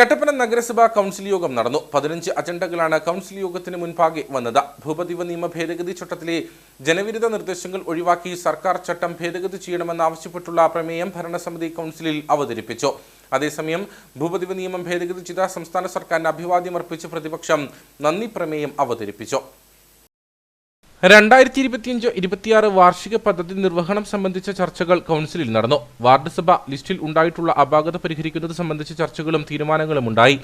കട്ടപ്പന നഗരസഭാ കൗൺസിൽ യോഗം നടന്നു. പതിനഞ്ച് അജണ്ടകളാണ് കൗൺസിൽ യോഗത്തിന് മുൻപാകെ വന്നത്. ഭൂപതിവ നിയമ ഭേദഗതി ചട്ടത്തിലെ ജനവിരുദ്ധ നിർദ്ദേശങ്ങൾ ഒഴിവാക്കി സർക്കാർ ചട്ടം ഭേദഗതി ചെയ്യണമെന്നാവശ്യപ്പെട്ടുള്ള പ്രമേയം ഭരണസമിതി കൗൺസിലിൽ അവതരിപ്പിച്ചു. അതേസമയം ഭൂപതിവ നിയമം ഭേദഗതി ചെയ്ത സംസ്ഥാന സർക്കാരിന് അഭിവാദ്യം അർപ്പിച്ച് പ്രതിപക്ഷം നന്ദി പ്രമേയം അവതരിപ്പിച്ചു. രണ്ടായിരത്തി ഇരുപത്തിയഞ്ച് ഇരുപത്തിയാറ് വാർഷിക പദ്ധതി നിർവഹണം സംബന്ധിച്ച ചർച്ചകൾ കൗൺസിലിൽ നടന്നു. വാർഡ് സഭ ലിസ്റ്റിൽ ഉണ്ടായിട്ടുള്ള അപാകത പരിഹരിക്കുന്നത് സംബന്ധിച്ച ചർച്ചകളും തീരുമാനങ്ങളും ഉണ്ടായി.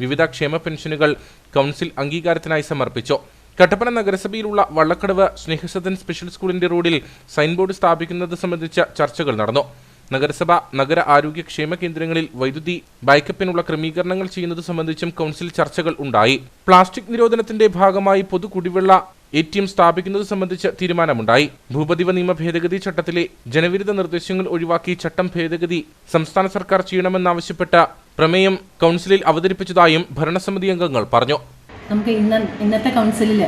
വിവിധ ക്ഷേമ പെൻഷനുകൾ കൗൺസിൽ അംഗീകാരത്തിനായി സമർപ്പിച്ചു. കട്ടപ്പന നഗരസഭയിലുള്ള വള്ളക്കടവ് സ്നേഹസദൻ സ്പെഷ്യൽ സ്കൂളിന്റെ റോഡിൽ സൈൻ ബോർഡ് സ്ഥാപിക്കുന്നത് സംബന്ധിച്ച ചർച്ചകൾ നടന്നു. നഗരസഭ നഗര ആരോഗ്യ ക്ഷേമ കേന്ദ്രങ്ങളിൽ വൈദ്യുതി ബൈക്കപ്പിനുള്ള ക്രമീകരണങ്ങൾ ചെയ്യുന്നത് സംബന്ധിച്ചും കൗൺസിൽ ചർച്ചകൾ ഉണ്ടായി. പ്ലാസ്റ്റിക് നിരോധനത്തിന്റെ ഭാഗമായി പൊതു കുടിവെള്ള എ ടി എം സ്ഥാപിക്കുന്നത് സംബന്ധിച്ച് തീരുമാനമുണ്ടായി. ഭൂപതിവ നിയമ ഭേദഗതി ചട്ടത്തിലെ ജനവിരുദ്ധ നിർദ്ദേശങ്ങൾ ഒഴിവാക്കി ചട്ടം ഭേദഗതി സംസ്ഥാന സർക്കാർ ചെയ്യണമെന്നാവശ്യപ്പെട്ട പ്രമേയം കൗൺസിലിൽ അവതരിപ്പിച്ചതായും ഭരണസമിതി അംഗങ്ങൾ പറഞ്ഞു. നമുക്ക് ഇന്ന് ഇന്നത്തെ കൗൺസിലിൽ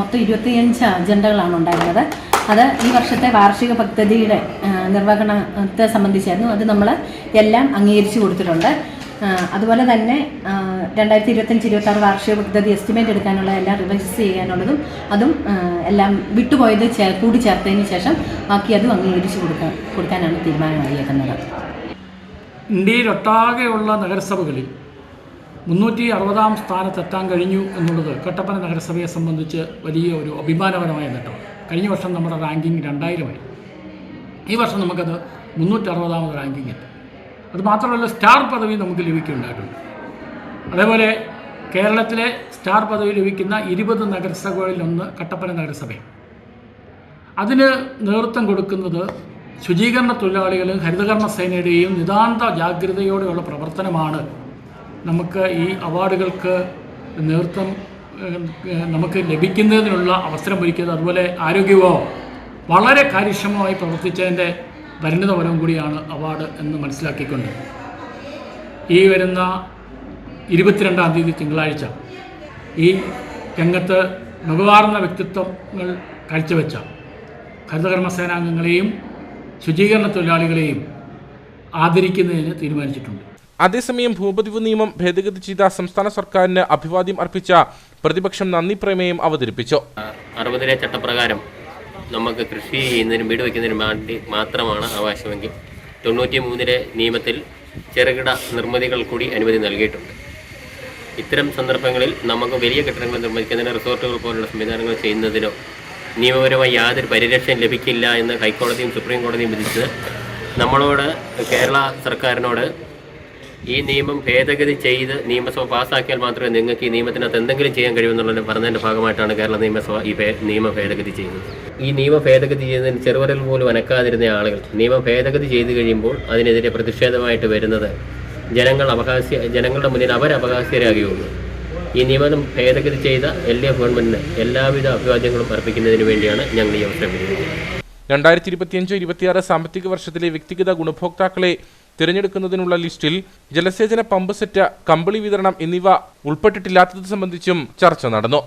മൊത്തം ഇരുപത്തിയഞ്ച് അജണ്ടകളാണ് ഉണ്ടായിരുന്നത്. അത് ഈ വർഷത്തെ വാർഷിക പദ്ധതിയുടെ നിർവഹണത്തെ സംബന്ധിച്ചായിരുന്നു അത് നമ്മൾ എല്ലാം അംഗീകരിച്ചു കൊടുത്തിട്ടുണ്ട്. അതുപോലെ തന്നെ രണ്ടായിരത്തി ഇരുപത്തഞ്ച് ഇരുപത്തി ആറ് വാർഷിക പദ്ധതി എസ്റ്റിമേറ്റ് എടുക്കാനുള്ള എല്ലാം റിവൈസ് ചെയ്യാനുള്ളതും അതും എല്ലാം വിട്ടുപോയത് ചേ കൂടി ചേർത്തതിന് ശേഷം ബാക്കി അതും അംഗീകരിച്ചു കൊടുക്കാൻ കൊടുക്കാനാണ് തീരുമാനമായിരിക്കുന്നത് ഇന്ത്യയിലൊട്ടാകെയുള്ള നഗരസഭകളിൽ മുന്നൂറ്റി അറുപതാം സ്ഥാനത്തെത്താൻ കഴിഞ്ഞു എന്നുള്ളത് കട്ടപ്പന നഗരസഭയെ സംബന്ധിച്ച് വലിയ ഒരു അഭിമാനപരമായ നേട്ടമാണ്. കഴിഞ്ഞ വർഷം നമ്മുടെ റാങ്കിങ് രണ്ടായിരമായി ഈ വർഷം നമുക്കത് മുന്നൂറ്ററുപതാമത് റാങ്കിങ് എത്തി. അത് മാത്രമല്ല സ്റ്റാർ പദവി നമുക്ക് ലഭിക്കുന്നുണ്ടായിട്ടുണ്ട് അതേപോലെ കേരളത്തിലെ സ്റ്റാർ പദവി ലഭിക്കുന്ന ഇരുപത് നഗരസഭകളിലൊന്ന് കട്ടപ്പന നഗരസഭ. അതിന് നേതൃത്വം കൊടുക്കുന്നത് ശുചീകരണ തൊഴിലാളികളും ഹരിതകർമ്മ സേനയുടെയും നിതാന്ത ജാഗ്രതയോടെയുള്ള പ്രവർത്തനമാണ്. നമുക്ക് ഈ അവാർഡുകൾക്ക് നേതൃത്വം നമുക്ക് ലഭിക്കുന്നതിനുള്ള അവസരം ഒരുക്കിയത്. അതുപോലെ ആരോഗ്യവോ വളരെ കാര്യക്ഷമമായി പ്രവർത്തിച്ചതിന്റെ പരിണിത ഫലം കൂടിയാണ് അവാർഡ് എന്ന് മനസ്സിലാക്കിക്കൊണ്ട്. ഈ വരുന്ന ഇരുപത്തിരണ്ടാം തീയതി തിങ്കളാഴ്ച ഈ രംഗത്ത് മികവാർന്ന വ്യക്തിത്വങ്ങൾ കാഴ്ചവെച്ച ഹരിതകർമ്മ സേനാംഗങ്ങളെയും ശുചീകരണ തൊഴിലാളികളെയും ആദരിക്കുന്നതിന് തീരുമാനിച്ചിട്ടുണ്ട്. അതേസമയം ഭൂപതിവ് നിയമം ഭേദഗതി ചെയ്ത സംസ്ഥാന സർക്കാരിന് അഭിവാദ്യം അർപ്പിച്ച പ്രതിപക്ഷം നന്ദി പ്രമേയം അവതരിപ്പിച്ചു. അറുപതിലെ ചട്ടപ്രകാരം നമുക്ക് കൃഷി ചെയ്യുന്നതിനും വീട് വയ്ക്കുന്നതിനും വേണ്ടി മാത്രമാണ് അവകാശമെങ്കിൽ തൊണ്ണൂറ്റി മൂന്നിലെ നിയമത്തിൽ ചെറുകിട നിർമ്മിതികൾ കൂടി അനുമതി നൽകിയിട്ടുണ്ട്. ഇത്തരം സന്ദർഭങ്ങളിൽ നമുക്ക് വലിയ കെട്ടിടങ്ങൾ നിർമ്മിക്കുന്നതിന് റിസോർട്ടുകൾ പോലുള്ള സംവിധാനങ്ങൾ ചെയ്യുന്നതിനോ നിയമപരമായി യാതൊരു പരിരക്ഷയും ലഭിക്കില്ല എന്ന് ഹൈക്കോടതിയും സുപ്രീം കോടതിയും വിധിച്ചത് നമ്മളോട് കേരള സർക്കാരിനോട് ഈ നിയമം ഭേദഗതി ചെയ്ത് നിയമസഭ പാസ്സാക്കിയാൽ മാത്രമേ നിങ്ങൾക്ക് ഈ നിയമത്തിനകത്ത് എന്തെങ്കിലും ചെയ്യാൻ കഴിയുമെന്നുള്ളത് പറഞ്ഞതിന്റെ ഭാഗമായിട്ടാണ് കേരള നിയമസഭ ഈ നിയമം ഭേദഗതി ചെയ്യുന്നത്. ഈ നിയമ ഭേദഗതി ചെയ്തതിന് ചെറുവരൽ പോലും അനക്കാതിരുന്ന ആളുകൾ. നിയമം ഭേദഗതി ചെയ്തു കഴിയുമ്പോൾ അതിനെതിരെ പ്രതിഷേധമായിട്ട് വരുന്നത് ജനങ്ങൾ അവകാശ ജനങ്ങളുടെ മുന്നിൽ അവരവകാശരാകുകയുള്ളൂ ഈ നിയമം ഭേദഗതി ചെയ്ത എൽ ഡി എഫ് ഗവൺമെന്റിന് എല്ലാവിധ അഭിവാദ്യങ്ങളും അർപ്പിക്കുന്നതിന് വേണ്ടിയാണ് ഞങ്ങൾ ഈ അവസരം വിനിയോഗിക്കുന്നത് രണ്ടായിരത്തി ഇരുപത്തിയഞ്ച് ഇരുപത്തിയാറ് സാമ്പത്തിക വർഷത്തിലെ വ്യക്തിഗത ഗുണഭോക്താക്കളെ തിരഞ്ഞെടുക്കുന്നതിനുള്ള ലിസ്റ്റിൽ ജലസേചന പമ്പ് സെറ്റ് കമ്പിളി വിതരണം എന്നിവ ഉൾപ്പെട്ടിട്ടില്ലാത്തത് സംബന്ധിച്ചും ചർച്ച നടന്നു.